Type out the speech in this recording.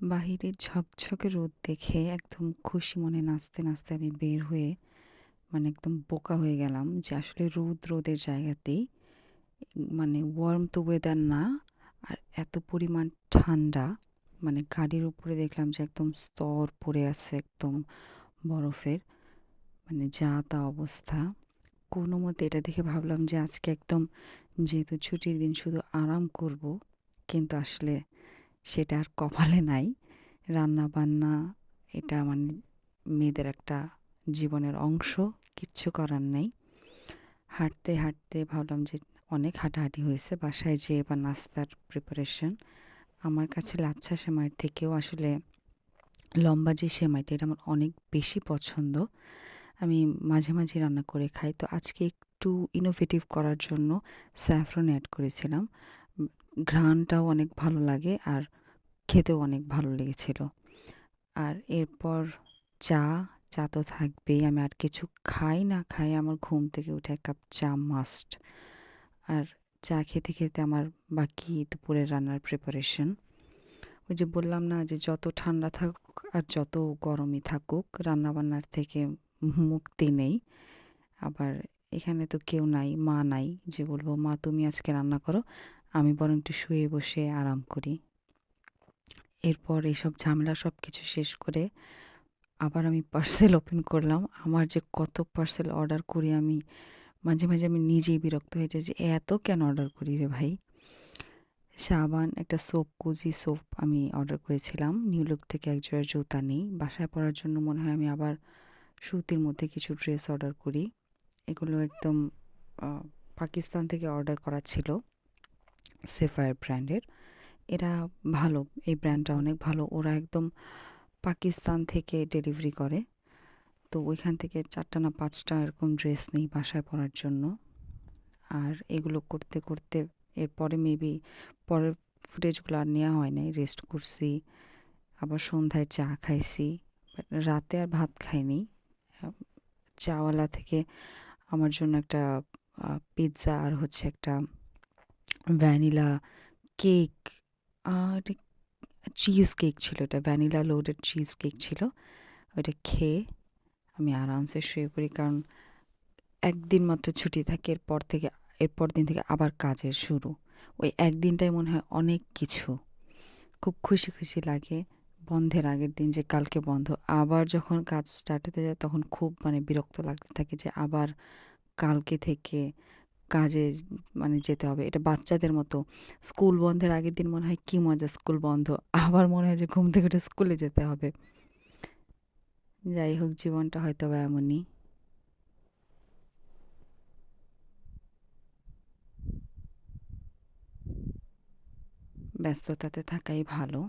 বাহিরে ঝকঝকে রোদ দেখে একদম খুশি মনে নাচতে নাচতে আমি বের হয়ে মানে একদম বোকা হয়ে গেলাম যে আসলে রোদ রোদের জায়গাতেই। মানে ওয়ার্ম তো ওয়েদার না আর এত পরিমাণ ঠান্ডা। মানে গাড়ির উপরে দেখলাম যে একদম স্তর পড়ে আছে একদম বরফের। মানে যা তা অবস্থা। কোনো মতে এটা দেখে ভাবলাম যে আজকে একদম যেহেতু ছুটির দিন শুধু আরাম করব, কিন্তু আসলে সেটা আর কপালে নাই। রান্না বান্না এটা মানে মেয়েদের একটা জীবনের অংশ, কিচ্ছু করার নেই। হাঁটতে হাঁটতে ভাবলাম যে অনেক হাঁটাহাঁটি হয়েছে বাসায় যেয়ে বা নাস্তার প্রিপারেশন আমার কাছে লাচ্ছা সেমাইয়ের থেকেও আসলে লম্বা যে সেমাইটা, এটা আমার অনেক বেশি পছন্দ। আমি মাঝে মাঝে রান্না করে খাই। তো আজকে একটু ইনোভেটিভ করার জন্য স্যাফরন অ্যাড করেছিলাম। ঘ্রাণটাও অনেক ভালো লাগে আর খেতেও অনেক ভালো লেগেছিল। আর এরপর চা চা তো থাকবেই, আমি আর কিছু খাই না খাই, আমার ঘুম থেকে উঠে এক কাপ চা মাস্ট আর চা খেতে খেতে আমার বাকি দুপুরের রান্নার প্রিপারেশন ওই যে বললাম না যে যত ঠান্ডা থাকুক আর যত গরমই থাকুক, রান্নাবান্নার থেকে মুক্তি নেই। আবার এখানে তো কেউ নাই, মা নাই, যে বলব, মা, তুমি আজকে রান্না করো, আমি বরং একটু শুয়ে বসে আরাম করি। এরপর এইসব ঝামেলা সব কিছু শেষ করে আবার আমি পার্সেল ওপেন করলাম। আমার যে কত পার্সেল অর্ডার করি আমি, মাঝে মাঝে আমি নিজেই বিরক্ত হয়ে যাই যে, এত কেন অর্ডার করি রে ভাই? সাবান, একটা সোপ কুজি সোপ আমি অর্ডার করেছিলাম। নিউ লুক থেকে এক জোড়া জুতা নেই। বাসায় পরার জন্য মনে হয় আমি আবার সুতির মধ্যে কিছু ড্রেস অর্ডার করি। এগুলো একদম পাকিস্তান থেকে অর্ডার করা ছিল সেফায়ার ব্র্যান্ডের এরা ভালো, এই ব্র্যান্ডটা অনেক ভালো। ওরা একদম পাকিস্তান থেকে ডেলিভারি করে। তো ওইখান থেকে চারটা না পাঁচটা এরকম ড্রেস নেই বাসায় পরার জন্য। আর এগুলো করতে করতে এরপরে মেবি পরের ফুটেজগুলো আর নেওয়া হয় নাই। রেস্ট করছি, আবার সন্ধ্যায় চা খাইছি। রাতে আর ভাত খাইনি। চাওয়ালা থেকে আমার জন্য একটা পিৎজা আর হচ্ছে একটা ভ্যানিলা কেক চিজ কেক ছিল এটা ভ্যানিলা লোডেড চিজ কেক ছিল। ওইটা খেয়ে আমি আরামসে শুয়ে পড়ি, কারণ একদিন মাত্র ছুটি থাকে, এরপর থেকে, এরপর দিন থেকে আবার কাজের শুরু। ওই একদিনটাই মনে হয় অনেক কিছু। খুব খুশি খুশি লাগে, বন্ধের আগের দিন যে কালকে বন্ধ। আবার যখন কাজ স্টার্ট হতে যায়, তখন খুব মানে বিরক্ত লাগতে থাকে যে আবার কালকে থেকে কাজে মানে যেতে হবে। এটা বাচ্চাদের মতো। স্কুল বন্ধের আগের দিন মনে হয় কী মজা স্কুল বন্ধ। আবার মনে হয় যে ঘুম থেকে উঠে স্কুলে যেতে হবে। যাই হোক, জীবনটা হয়তো বা এমনই। ব্যস্ততাতে থাকাই ভালো।